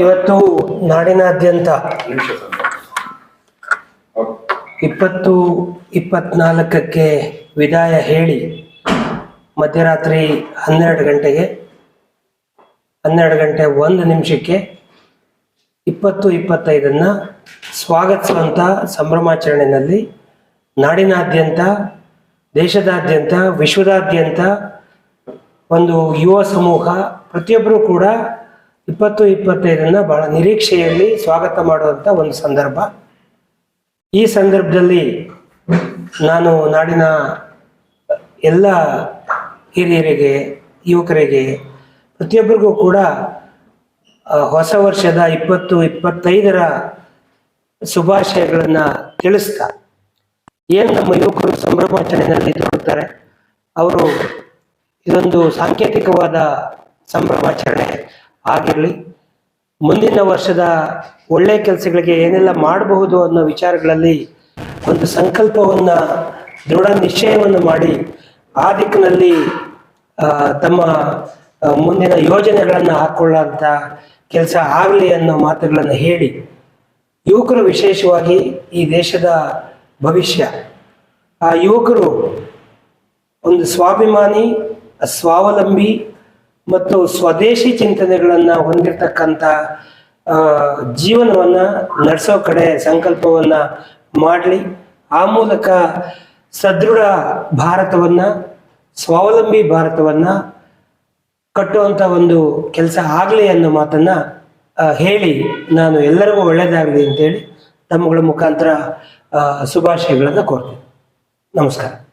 ಇವತ್ತು ನಾಡಿನಾದ್ಯಂತ ಇಪ್ಪತ್ತು ಇಪ್ಪತ್ನಾಲ್ಕಕ್ಕೆ ವಿದಾಯ ಹೇಳಿ ಮಧ್ಯರಾತ್ರಿ ಹನ್ನೆರಡು ಗಂಟೆಗೆ, ಹನ್ನೆರಡು ಗಂಟೆ ಒಂದು ನಿಮಿಷಕ್ಕೆ ಇಪ್ಪತ್ತು ಇಪ್ಪತ್ತೈದನ್ನ ಸ್ವಾಗತಿಸುವಂಥ ಸಂಭ್ರಮಾಚರಣೆಯಲ್ಲಿ ನಾಡಿನಾದ್ಯಂತ, ದೇಶದಾದ್ಯಂತ, ವಿಶ್ವದಾದ್ಯಂತ ಒಂದು ಯುವ ಸಮೂಹ ಪ್ರತಿಯೊಬ್ಬರೂ ಕೂಡ ಇಪ್ಪತ್ತು ಇಪ್ಪತ್ತೈದನ್ನ ಬಹಳ ನಿರೀಕ್ಷೆಯಲ್ಲಿ ಸ್ವಾಗತ ಮಾಡುವಂಥ ಒಂದು ಸಂದರ್ಭ. ಈ ಸಂದರ್ಭದಲ್ಲಿ ನಾನು ನಾಡಿನ ಎಲ್ಲ ಹಿರಿಯರಿಗೆ, ಯುವಕರಿಗೆ, ಪ್ರತಿಯೊಬ್ಬರಿಗೂ ಕೂಡ ಹೊಸ ವರ್ಷದ ಇಪ್ಪತ್ತು ಇಪ್ಪತ್ತೈದರ ಶುಭಾಶಯಗಳನ್ನು ತಿಳಿಸ್ತಾ. ಏನು ನಮ್ಮ ಯುವಕರು ಸಂಭ್ರಮಾಚರಣೆಯಲ್ಲಿ ತೊಡಗುತ್ತಾರೆ ಅವರು ಇದೊಂದು ಸಾಂಕೇತಿಕವಾದ ಸಂಭ್ರಮಾಚರಣೆ. ಆಗಿರಲಿ, ಮುಂದಿನ ವರ್ಷದ ಒಳ್ಳೆ ಕೆಲಸಗಳಿಗೆ ಏನೆಲ್ಲ ಮಾಡಬಹುದು ಅನ್ನೋ ವಿಚಾರಗಳಲ್ಲಿ ಒಂದು ಸಂಕಲ್ಪವನ್ನು, ದೃಢ ನಿಶ್ಚಯವನ್ನು ಮಾಡಿ, ಆ ದಿಕ್ಕಿನಲ್ಲಿ ತಮ್ಮ ಮುಂದಿನ ಯೋಜನೆಗಳನ್ನು ಹಾಕೊಳ್ಳೋಂಥ ಕೆಲಸ ಆಗಲಿ ಅನ್ನೋ ಮಾತುಗಳನ್ನು ಹೇಳಿ, ಯುವಕರು ವಿಶೇಷವಾಗಿ ಈ ದೇಶದ ಭವಿಷ್ಯ. ಆ ಯುವಕರು ಒಂದು ಸ್ವಾಭಿಮಾನಿ ಸ್ವಾವಲಂಬಿ ಮತ್ತು ಸ್ವದೇಶಿ ಚಿಂತನೆಗಳನ್ನು ಹೊಂದಿರತಕ್ಕಂಥ ಜೀವನವನ್ನ ನಡೆಸೋ ಕಡೆ ಸಂಕಲ್ಪವನ್ನ ಮಾಡಲಿ. ಆ ಮೂಲಕ ಸದೃಢ ಭಾರತವನ್ನ, ಸ್ವಾವಲಂಬಿ ಭಾರತವನ್ನ ಕಟ್ಟುವಂಥ ಒಂದು ಕೆಲಸ ಆಗಲಿ ಅನ್ನೋ ಮಾತನ್ನ ಹೇಳಿ ನಾನು ಎಲ್ಲರಿಗೂ ಒಳ್ಳೇದಾಗಲಿ ಅಂತೇಳಿ ತಮ್ಮಗಳ ಮುಖಾಂತರ ಶುಭಾಶಯಗಳನ್ನು ಕೋರ್ತೇನೆ. ನಮಸ್ಕಾರ.